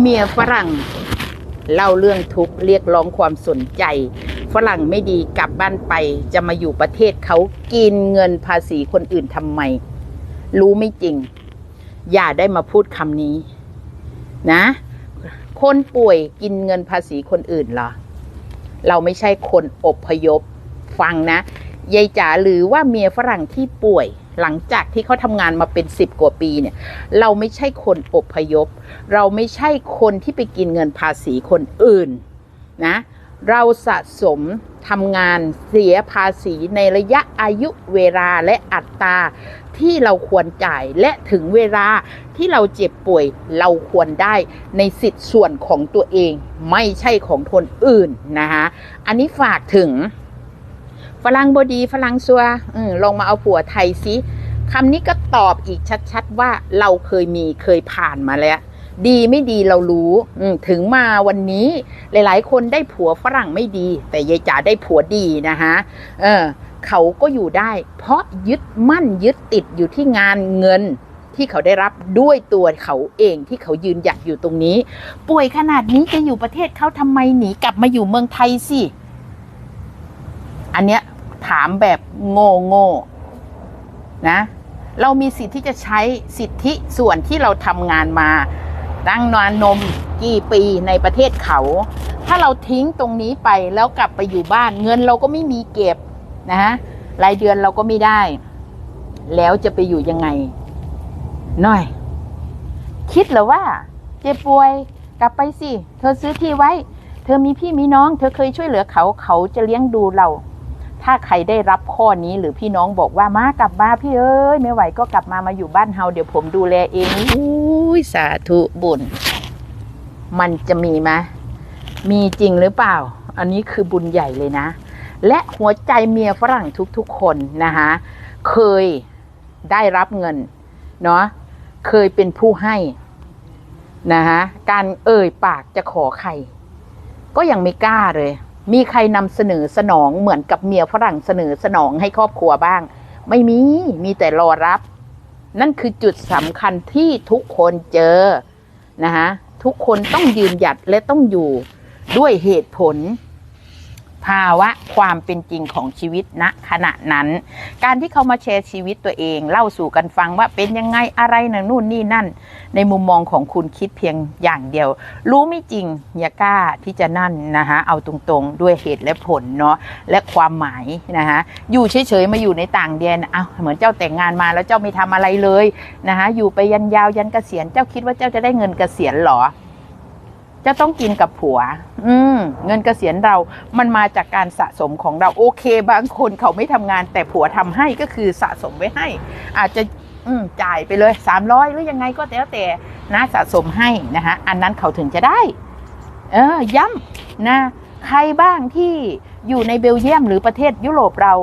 เมียฝรั่งเล่าเรื่องทุกข์เรียกร้องความสนใจ ฝรั่งไม่ดีกลับบ้านไปจะมาอยู่ประเทศเขากินเงินภาษีคนอื่นทำไม รู้ไม่จริง อย่าได้มาพูดคำนี้ นะ คนป่วยกินเงินภาษีคนอื่นเหรอ เราไม่ใช่คนอบพยพ ฟังนะยายจ๋าหรือว่าเมียฝรั่งที่ป่วย หลังจากที่เขาทำงานมาเป็นสิบกว่าปีเนี่ย เราไม่ใช่คนอพยพ เราไม่ใช่คนที่ไปกินเงินภาษีคนอื่นนะเราสะสมทำงานเสียภาษีในระยะอายุเวลาและอัตราที่เราควรจ่ายและถึงเวลาที่เราเจ็บป่วยเราควรได้ในสิทธิ์ส่วนของตัวเอง ไม่ใช่ของคนอื่นนะคะอันนี้ฝากถึง ฝรั่งบดีฝรั่งซัวอลองมาเอาผัวไทยสิคำนี้ก็ตอบอีกชัดๆว่าเราเคยมีเคยผ่านมาแล้ว ดีไม่ดีเรารู้ถึงมาวันนี้หลายๆ คนได้ผัวฝรั่งไม่ดี แต่ยายจ๋าได้ผัวดีนะคะเออเขาก็อยู่ได้ เพราะยึดมั่นยึดติดอยู่ที่งานเงินที่เขาได้รับด้วยตัวเขาเองที่เขายืนหยัดอยู่ตรงนี้ ป่วยขนาดนี้จะอยู่ประเทศเขาทำไมหนีกลับมาอยู่เมืองไทยสิ อันเนี้ย ถามแบบโง่โง่นะ เรามีสิทธิ์ที่จะใช้สิทธิส่วนที่เราทำงานมา ตั้งนานนมกี่ปีในประเทศเขา ถ้าเราทิ้งตรงนี้ไปแล้วกลับไปอยู่บ้าน เงินเราก็ไม่มีเก็บนะฮะรายเดือนเราก็ไม่ได้ แล้วจะไปอยู่ยังไงหน่อย คิดหรือว่า เจ็บป่วยกลับไปสิ เธอซื้อที่ไว้ เธอมีพี่มีน้อง เธอเคยช่วยเหลือเขาเขาจะเลี้ยงดูเรา ถ้าใครได้รับข้อนี้หรือพี่น้องบอกว่ามากลับมาพี่เอ้ยไม่ไหวก็กลับมามาอยู่บ้านเฮาเดี๋ยวผมดูแลเองอุ้ยสาธุบุญ มันจะมีไหมมีจริงหรือเปล่า อันนี้คือบุญใหญ่เลยนะ และหัวใจเมียฝรั่งทุกๆคนนะคะเคยได้รับเงินเนาะเคยเป็นผู้ให้นะคะการเอ่ยปากจะขอใคร ก็ยังไม่กล้าเลย มีใครนำเสนอสนองเหมือนกับเมียฝรั่งเสนอสนองให้ครอบครัวบ้าง ไม่มีมีแต่รอรับ นั่นคือจุดสำคัญที่ทุกคนเจอนะคะทุกคนต้องยืนหยัดและต้องอยู่ด้วยเหตุผล ภาวะความเป็นจริงของชีวิตณขณะนั้น การที่เขามาแชร์ชีวิตตัวเอง เล่าสู่กันฟังว่าเป็นยังไงอะไรนะนู่นนี่นั่น ในมุมมองของคุณคิดเพียงอย่างเดียว รู้ไม่จริงอย่ากล้าที่จะนั่นนะคะเอาตรงๆด้วยเหตุและผลเนาะและความหมายนะคะอยู่เฉยๆมาอยู่ในต่างแดนเอาเหมือนเจ้าแต่งงานมาแล้วเจ้าไม่ทำอะไรเลยนะคะอยู่ไปยันยาวยันเกษียณเจ้าคิดว่าเจ้าจะได้เงินเกษียณหรอ จะต้องกินกับผัว อืมเงินเกษียณเรา มันมาจากการสะสมของเราโอเค บางคนเขาไม่ทำงาน แต่ผัวทำให้ก็คือสะสมไว้ให้ อาจจะอืมจ่ายไปเลยสามร้อยหรือยังไงก็แล้วแต่นะสะสมให้นะคะอันนั้นเขาถึงจะได้ เออ ย้ำนะใครบ้างที่อยู่ในเบลเยียมหรือประเทศยุโรปเรา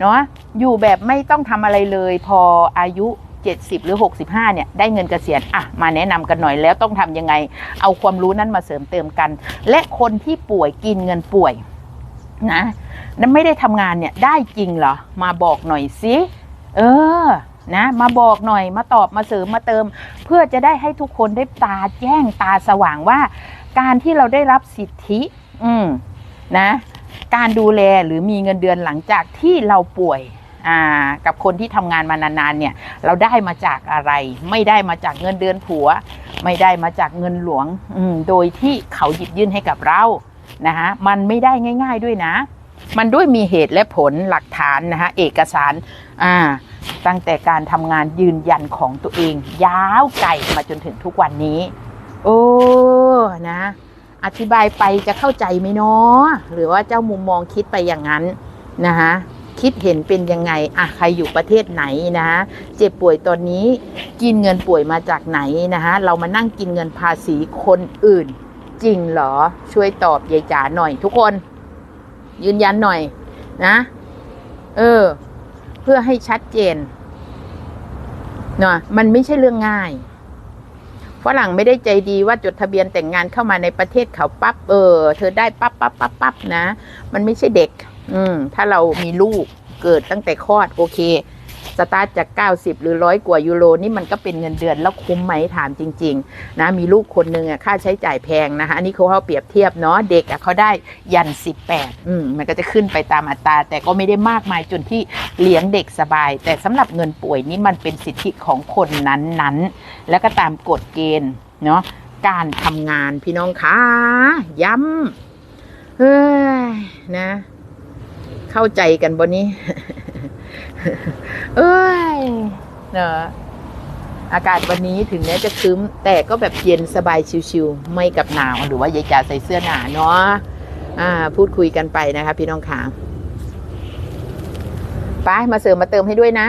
เนาะอยู่แบบไม่ต้องทำอะไรเลย พออายุ 70 หรือ 65 เนี่ย ได้เงินเกษียณอะมาแนะนำกันหน่อยแล้วต้องทำยังไง เอาความรู้นั้นมาเสริมเติมกัน และคนที่ป่วยกินเงินป่วยนะนั้นไม่ได้ทำงานเนี่ยได้จริงเหรอ มาบอกหน่อยสิเออนะมาบอกหน่อยมาตอบมาเสริมมาเติม เพื่อจะได้ให้ทุกคนได้ตาแจ้งตาสว่างว่า การที่เราได้รับสิทธิ อืมนะ การดูแลหรือมีเงินเดือนหลังจากที่เราป่วย กับคนที่ทำงานมานานๆเนี่ยเราได้มาจากอะไร ไม่ได้มาจากเงินเดือนผัว ไม่ได้มาจากเงินหลวงโดยที่เขาหยิบยื่นให้กับเรานะคะมันไม่ได้ง่าย ๆด้วยนะ มันด้วยมีเหตุและผลหลักฐานนะคะเอกสารอ่าตั้งแต่การทำงานยืนยันของตัวเอง ยาวไกลมาจนถึงทุกวันนี้ โอ้นะอธิบายไปจะเข้าใจไหมเนาะหรือว่าเจ้ามุมมองคิดไปอย่างนั้นนะคะ คิดเห็นเป็นยังไงอะใครอยู่ประเทศไหนนะเจ็บป่วยตอนนี้กินเงินป่วยมาจากไหนนะคะเรามานั่งกินเงินภาษีคนอื่น จริงเหรอช่วยตอบยายจ๋าหน่อย ทุกคน ยืนยันหน่อยนะ เออ เพื่อให้ชัดเจนเนาะมันไม่ใช่เรื่องง่ายฝรั่งไม่ได้ใจดีว่าจดทะเบียนแต่งงานเข้ามาในประเทศเขาปั๊บเออ เธอได้ปั๊บปั๊บปั๊บปั๊บนะ มันไม่ใช่เด็ก อืม ถ้าเรามีลูกเกิดตั้งแต่คลอดโอเค สตาร์ทจาก 90 หรือร้อยกว่ายูโรนี่มันก็เป็นเงินเดือนแล้วคุ้มไหมถามจริง ๆ นะ มีลูกคนหนึ่งอะค่าใช้จ่ายแพงนะคะ อันนี้เขาเขาเปรียบเทียบเนาะเด็กอะเขาได้ยัน 18 อืมมันก็จะขึ้นไปตามอัตรา แต่ก็ไม่ได้มากมายจนที่เลี้ยงเด็กสบาย แต่สำหรับเงินป่วยนี่มันเป็นสิทธิของคนนั้นๆ แล้วก็ตามกฎเกณฑ์เนาะการทำงานพี่น้องคะย้ำเฮ้ยนะ เข้าใจกันบนนี้ เอ้ยเนอะอากาศวันนี้ถึงแม้จะครึ้มแต่ก็แบบเย็นสบายชิวๆไม่กับหนาวหรือว่ายายจ๋าใส่เสื้อหนาเนาะอ่า พูดคุยกันไปนะคะ พี่น้องขาไปมาเสริมมาเติมให้ด้วยนะ